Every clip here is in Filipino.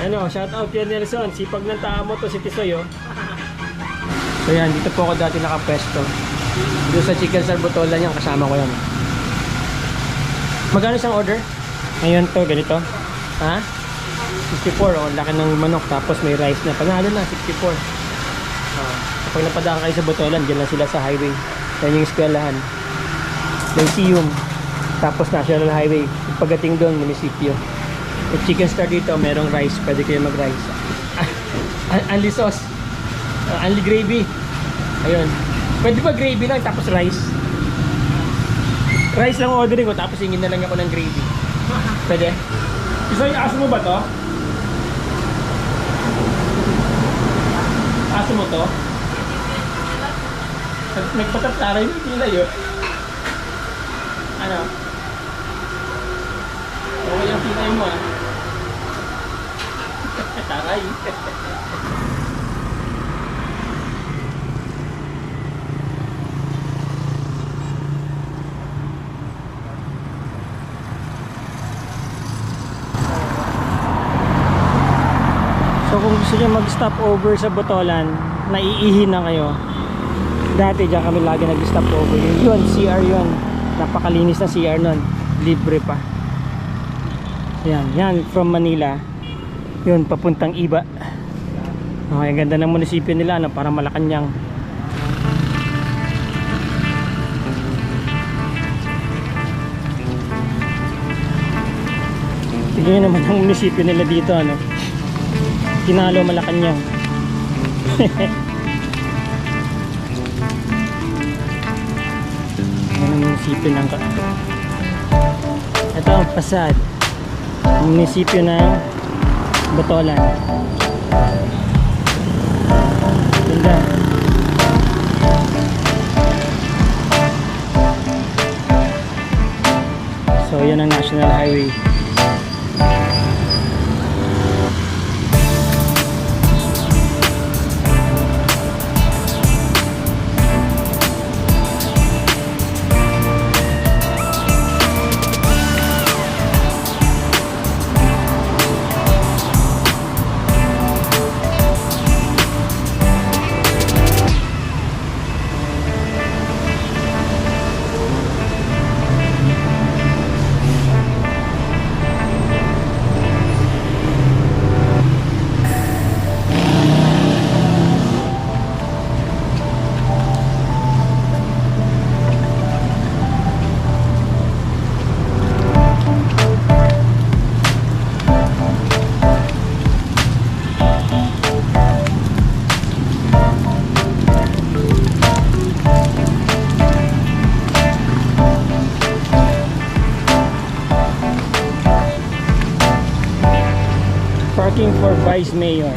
Ano, shout out yan Nelson. Sipag ng tao mo to si Tisoy oh. So yan, dito po ako dati nakapwesto. Doon sa Chicken Salbutola yan, kasama ko yan. Magkano isang order? Ngayon to, ganito. Ha? 64, oh, laki ng manok. Tapos may rice na. Panalo na, 64. Ah, kapag napadaan kayo sa Botolan, dyan lang sila sa highway. Yan yung eskwelahan. Lyceum. Tapos National Highway. Pagdating doon, munisipyo. Yung chicken star dito, merong rice. Pwede kayo mag-rice. Ah, Unli sauce. Ah, unli gravy. Ayun. Pwede ba gravy lang tapos rice? Rice lang ordering ko tapos hingin na lang ako ng gravy. Pwede? Isa yung aso mo ba to? Aso mo to? Nag- Nagpatataray yung tila yun. Ano? Okay yung tila mo ah. Taray. So kung gusto niyo mag-stop over sa Botolan, naiihi na kayo. Dati diyan kami lagi nag-stop over. Yun, CR yun. Napakalinis na CR nun. Libre pa. Yan, yan from Manila. Yun, papuntang Iba. Okay, ang ganda ng munisipyo nila, ano, para Malacanang. Nyo naman ang munisipyo nila dito, ano. Kinalo Malacanang. Yan ang munisipyo ng Ito ang pasad. Munisipyo ng Botolan. Ganda. So, yan ang National Highway. Vice Mayor. Okay.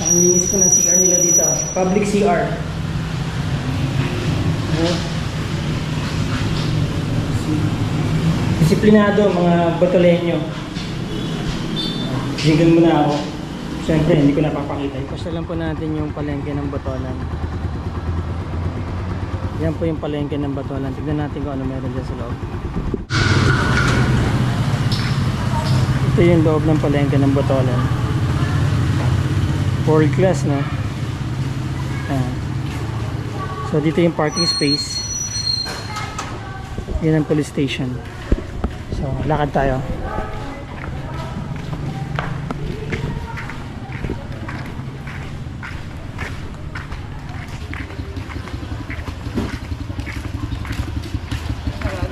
Ang linis ko ng CR dito. Public CR. Disiplinado mga Batolenyo. Sigan mo na ako. Siyempre, hindi ko napapakita. Ipasta lang po natin yung palengke ng Batolan. Yan po yung palengke ng Batolan. Tignan natin kung ano meron dyan sa loob. Ito yung loob ng palengke ng Batolan. World class, no? So dito yung parking space. Yan ang police station. So lakad tayo.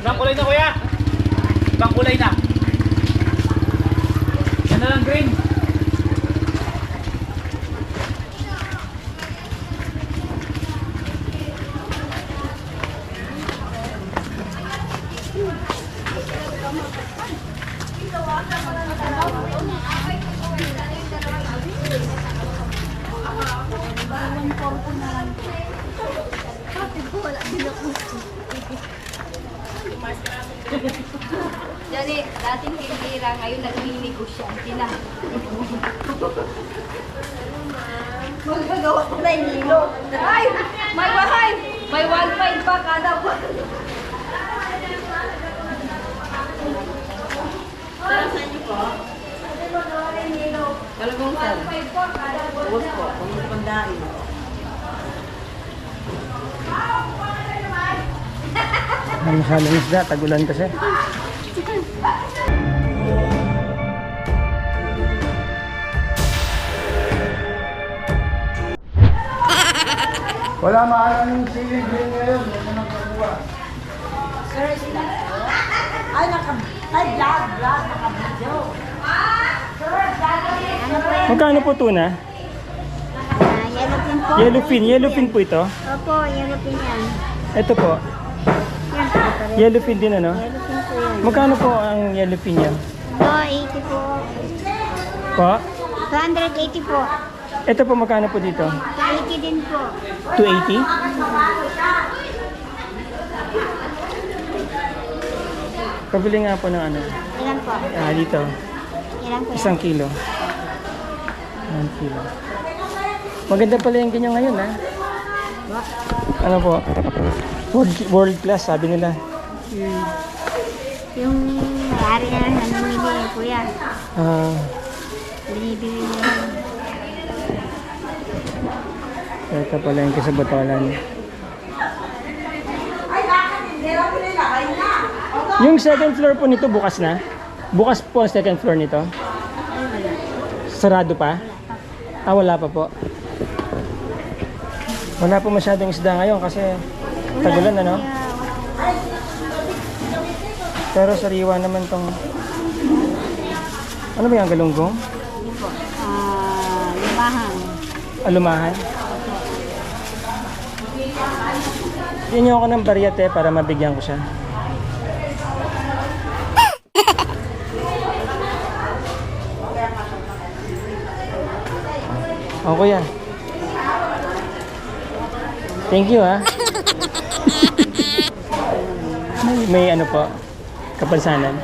Ibang kulay na kuya. Ibang kulay na. Yan na lang green. Dali, dating tindira, ngayon nagmini-negosyante na. Magagawa ko na yung hilo. Ay! May bahay! May 1.5 pa kada buwan. Talagang saan? 1.5 pa kada buwan. Ang masyadong isda, tagulan kasi. Wala maaaring silig din ngayon. Hindi na nagkakuha. Ay, naka... Ay, vlog, vlog, naka-video. Magkano po tuna? yellowfin po. Yellowfin. Yellowfin po ito. Opo, yellowfin yan. Ito po. Po. Yellowfin din ano? Yellowfin po yan. Magkano po ang yellowfin niya? 80 po. Po? 280 po. Ito po magkano po dito? 80 din po. 280? Pabili nga po ng ano. Ilan po? Ah, dito. Ilan po? Isang kilo. Isang kilo. Maganda pala yung ganyan ngayon, ha? Ano po? World, world class, sabi nila. Hmm. Yung may-ari na lang namimili, kuya. Ah, Binibili niya yan. ito pala yung kasabotolan. Yung second floor po nito bukas na? Bukas po ang second floor nito? Sarado pa? Ah, wala pa po. Wala po masyadong isda ngayon kasi tagulan ano? Pero sariwa naman tong... Ano ba yung galunggong? Hindi po. Ah, limahan. Alumahan? Bigyan niyo ako ng bariyate para mabigyan ko siya. O kuya. Thank you ha. may, may ano po, kapansanan.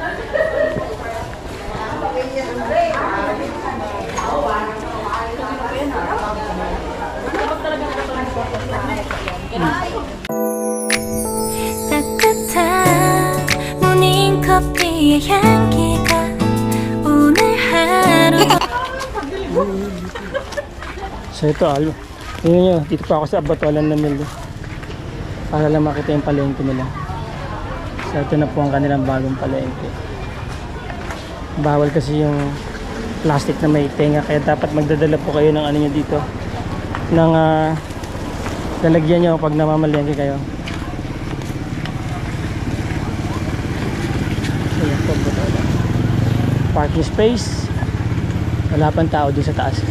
따뜻한 모닝커피의 향기가 오늘 하루 So ito, al yun nyo, dito pa ako sa Abatolan na Milo. Para lang makita yung palengke nila. So ito na po ang kanilang bagong palengke. Bawal kasi yung plastic na may tenga kaya dapat magdadala po kayo ng ano nyo dito. Ng ah, lalagyan nyo pag namamalengke kayo. Ayan po. Parking space. Wala pang tao doon sa taas.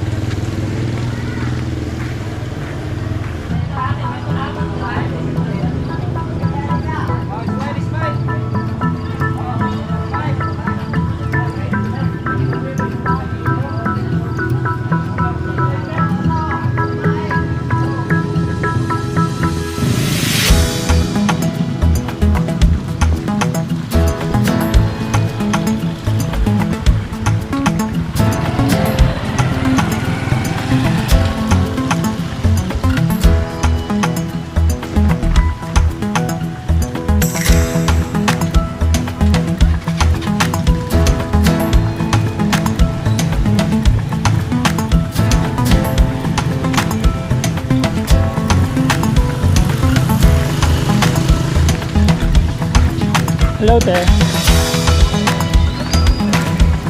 Hello, te.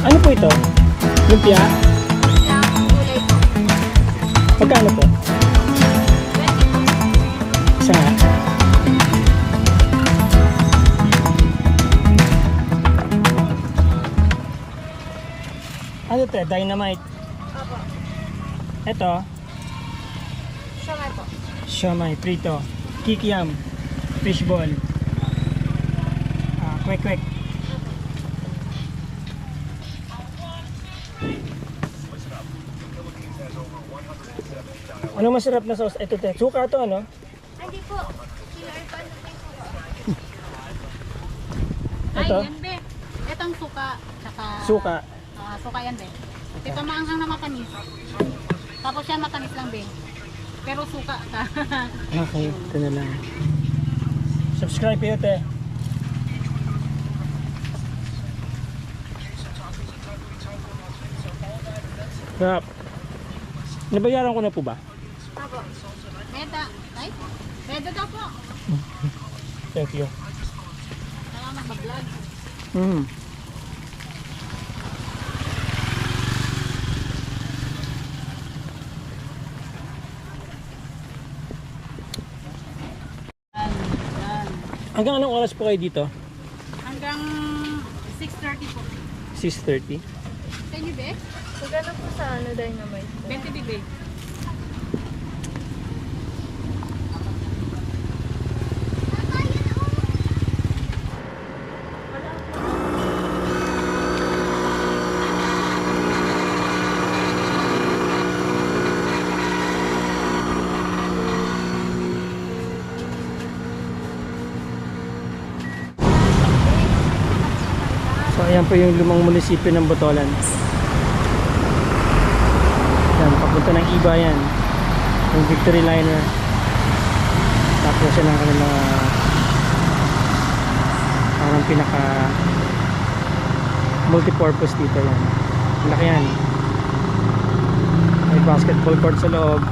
Ano po ito? Lumpia? Magkano po? Isa nga. Ano te? Dynamite? Opo. Ito? Siya po. Siomay, prito. Kikiam. Fishball. Quick, quick. Ano masarap na sauce? Ito, te. Suka to, ano? Hindi po. Killer pa na tayo. Ay, Ito? yan, be. Itong suka. Tsaka, Suka. Ah, suka yan, be. Ito maanghang na matamis. Tapos yan matamis lang, be. Pero suka ka. Ah, okay, ito na lang. Subscribe kayo, te. Sarap. Nabayaran ko na po ba? Beda. Ay, beda daw po. Thank you. Salamat mag-vlog. Mm. Hanggang anong oras po kayo dito? Hanggang 6.30 po. 6.30? Sa inyo be? Magkano po sa ano, dynamite? 20 be. So ayan po yung lumang munisipyo ng Botolan. Papunta ng Iba yan. Yung Victory Liner. Tapos yan ang kanilang uh, parang pinaka multipurpose dito yan. Laki yan. May basketball court sa loob.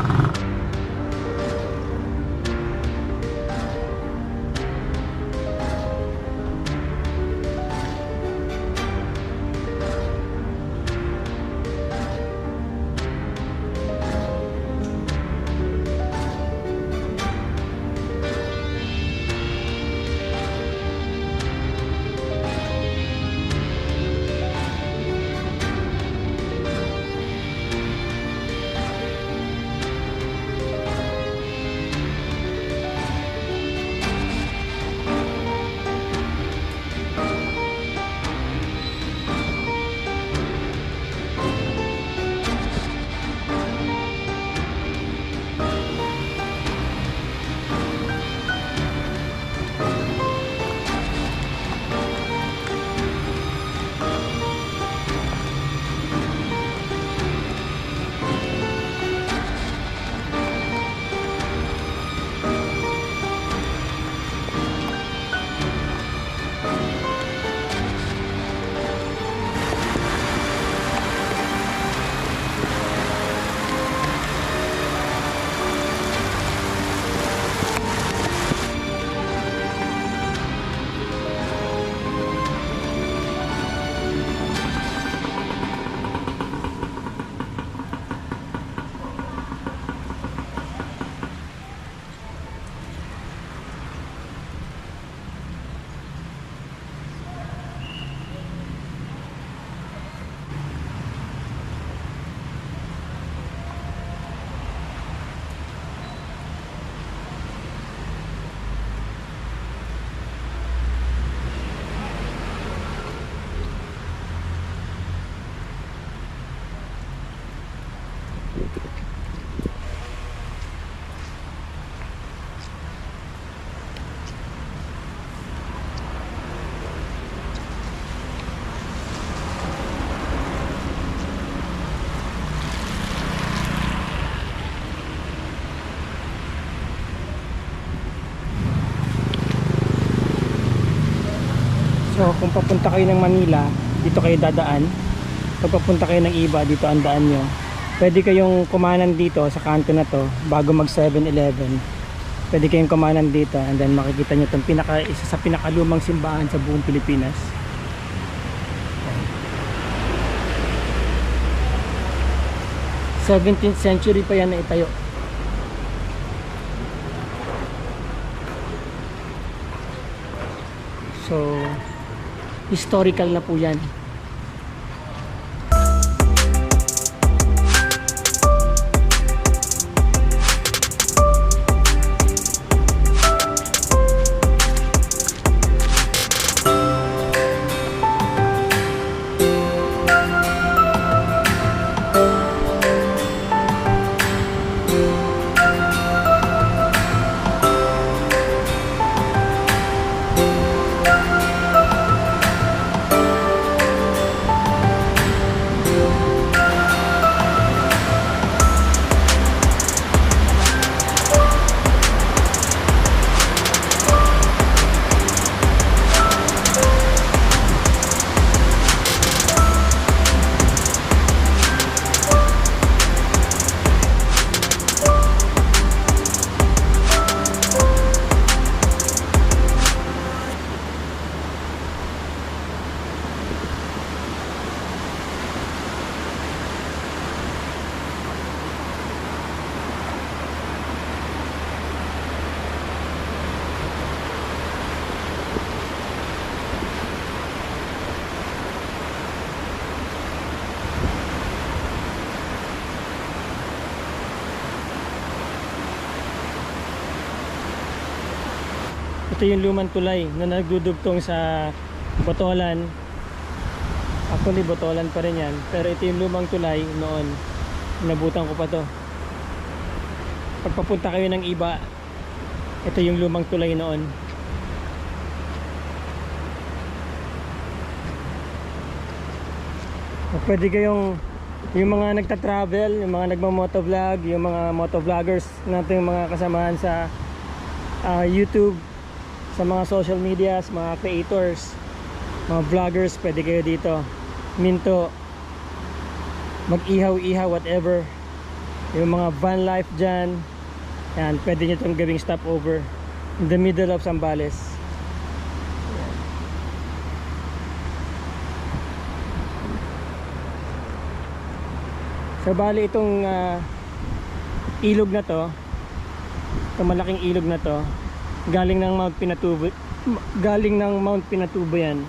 Kung papunta kayo ng Manila, dito kayo dadaan. Pag kayo ng Iba, dito ang daan nyo. Pwede kayong kumanan dito sa kanto na to bago mag 7-Eleven. Pwede kayong kumanan dito and then makikita nyo itong pinaka, isa sa pinakalumang simbahan sa buong Pilipinas. 17th century pa yan na itayo. So, historical na po yan. Ito yung lumang tulay na nagdudugtong sa Botolan. Actually, Botolan pa rin yan. Pero ito yung lumang tulay noon. Nabutan ko pa to. Pagpapunta kayo ng iba, ito yung lumang tulay noon. Pwede kayong yung mga nagta-travel, yung mga nagmamotovlog, yung mga motovloggers natin yung mga kasamahan sa ah, YouTube, sa mga social medias, mga creators, mga vloggers, pwede kayo dito. Minto, mag-ihaw-ihaw, whatever. Yung mga van life dyan, yan, pwede nyo itong gawing stopover in the middle of Zambales. So bali itong ah, ilog na to, itong malaking ilog na to, galing ng Mount Pinatubo, galing ng Mount Pinatubo yan.